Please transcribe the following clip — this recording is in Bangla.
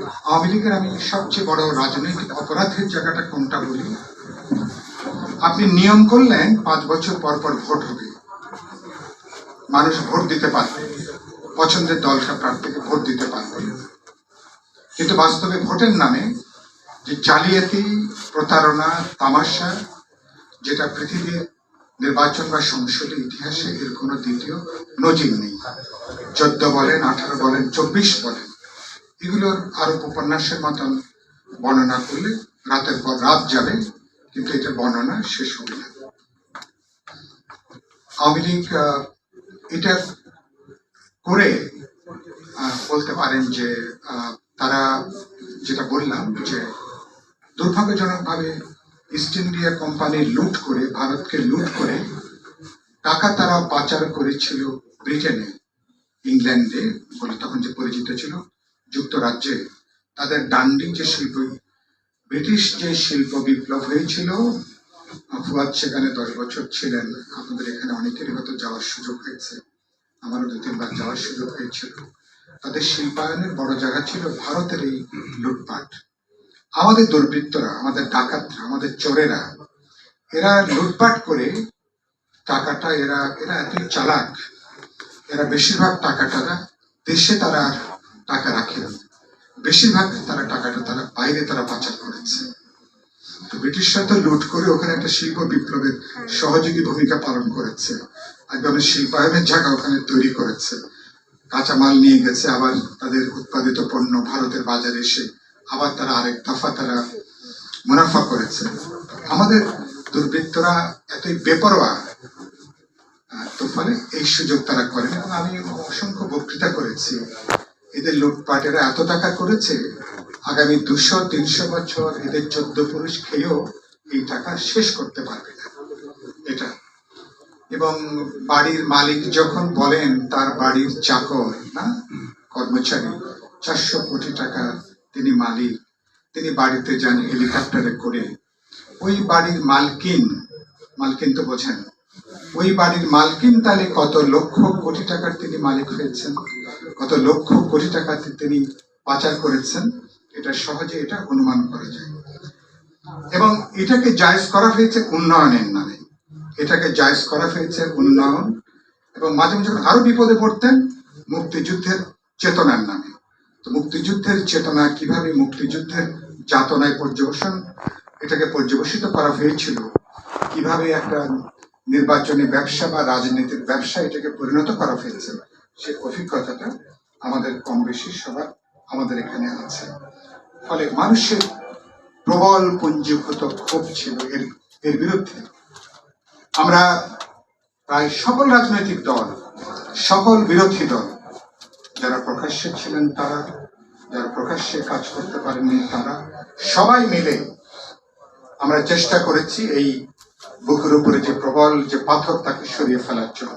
আওয়ামী লীগের আমি সবচেয়ে বড় রাজনৈতিক অপরাধের জায়গাটা কোনটা বলি? আপনি নিয়ম করলেন পাঁচ বছর পর পর ভোট হবে। মানুষ ভোট দিতে পারবে। পছন্দের দলটা প্রার্থীকে ভোট দিতে পারবে। কিন্তু বাস্তবে ভোটের নামে যে জালিয়াতি, প্রতারণা, তামাশা, যেটা পৃথিবীর নির্বাচন বা সংসদের ইতিহাসে এর কোনো দ্বিতীয় নজির নেই। চোদ্দ বলেন, আঠারো বলেন, চব্বিশ বলেন। এগুলোর আরও উপন্যাসের মতন বর্ণনা করলে রাতের পর রাত যাবে, কিন্তু এটা বর্ণনা শেষ হবে না। আওয়ামী লীগ এটা করে বলতে পারেন যে তারা যেটা বললাম যে, দুর্ভাগ্যজনকভাবে ইস্ট ইন্ডিয়া কোম্পানি লুট করে, ভারতকে লুট করে, টাকা তারা পাচার করেছিল ব্রিটেনে, ইংল্যান্ডে, বলে তখন যে পরিচিত ছিল। যুক্তরাজ্যে তাদের ডান্ডি যে শিল্প, ব্রিটিশ যে শিল্প বিপ্লব হয়েছিল ফুয়াদ সেখানে দশ বছর ছিলেন। আপনাদের এখানে অনেকেরই হয়তো যাওয়ার সুযোগ হয়েছে। আমারও দু তিনবার যাওয়ার সুযোগ হয়েছিল। তাদের শিল্পায়নের বড় জায়গা ছিল ভারতের এই লুটপাট। আমাদের দুর্বৃত্তরা, আমাদের ডাকাতরা, আমাদের চোরেরা, এরা লুটপাট করে টাকাটা, এরা এরা এতই চালাক। এরা বেশিরভাগ টাকাটা দেশে তারা টাকা রাখে না বেশিরভাগ তারা টাকাটা তারা বাইরে তারা পাচার করেছে। তো ব্রিটিশরা তো লুট করে ওখানে একটা শিল্প বিপ্লবের সহযোগী ভূমিকা পালন করেছে। একদম শিল্পায়নের জায়গা ওখানে তৈরি করেছে। কাঁচামাল নিয়ে গেছে, আবার তাদের উৎপাদিত পণ্য ভারতের বাজারে এসে আবার তারা আরেক দফা তারা মুনাফা করেছে। আমাদের দুর্বৃত্তরা এতই বেপরোয়া তো ফলে এই সুযোগ তারা করেন। এবং আমি অসংখ্য বক্তৃতা করেছি। এদের লুটপাটেরা এত টাকা করেছে? আগামী দুশো, তিনশো বছর এদের চোদ্দ পুরুষ খেয়েও এই টাকা শেষ করতে পারবে না। এটা। এবং বাড়ির মালিক যখন বলেন, তার বাড়ির চাকর, না? কর্মচারী, চারশো কোটি টাকা তিনি মালিক। তিনি বাড়িতে যান হেলিকপ্টারে করে। ওই বাড়ির মালকিন মালকিন তো বোঝেন ওই বাড়ির মালকিন তাহলে কত লক্ষ কোটি টাকার তিনি মালিক হয়েছেন, কত লক্ষ কোটি টাকা তিনি পাচার করেছেন, এটা সহজে এটা অনুমান করা যায়। এবং এটাকে জায়জ করা হয়েছে উন্নয়নের নামে। এটাকে জায়জ করা হয়েছে উন্নয়ন এবং মাঝে মাঝে আরও বিপদে পড়তেন, মুক্তিযুদ্ধের চেতনার নামে। তো মুক্তিযুদ্ধের চেতনা কীভাবে মুক্তিযুদ্ধের যাতনায় পর্যবেশন এটাকে পর্যবেসিত করা হয়েছিল, কীভাবে একটা নির্বাচনী ব্যবসা বা রাজনীতির ব্যবসা এটাকে পরিণত করা হয়েছে। সেই অভিজ্ঞতাটা আমাদের কম বেশি সবার আমাদের এখানে আছে। ফলে মানুষের প্রবল পুঞ্জীভূত ক্ষোভ ছিল এর এর বিরুদ্ধে। আমরা প্রায় সকল রাজনৈতিক দল, সকল বিরোধী দল, যারা প্রকাশ্যে ছিলেন তারা, যারা প্রকাশ্যে কাজ করতে পারেননি তারা সবাই মিলে আমরা চেষ্টা করেছি এই বুকের উপরে যে প্রবল যে পাথর তাকে সরিয়ে ফেলার জন্য।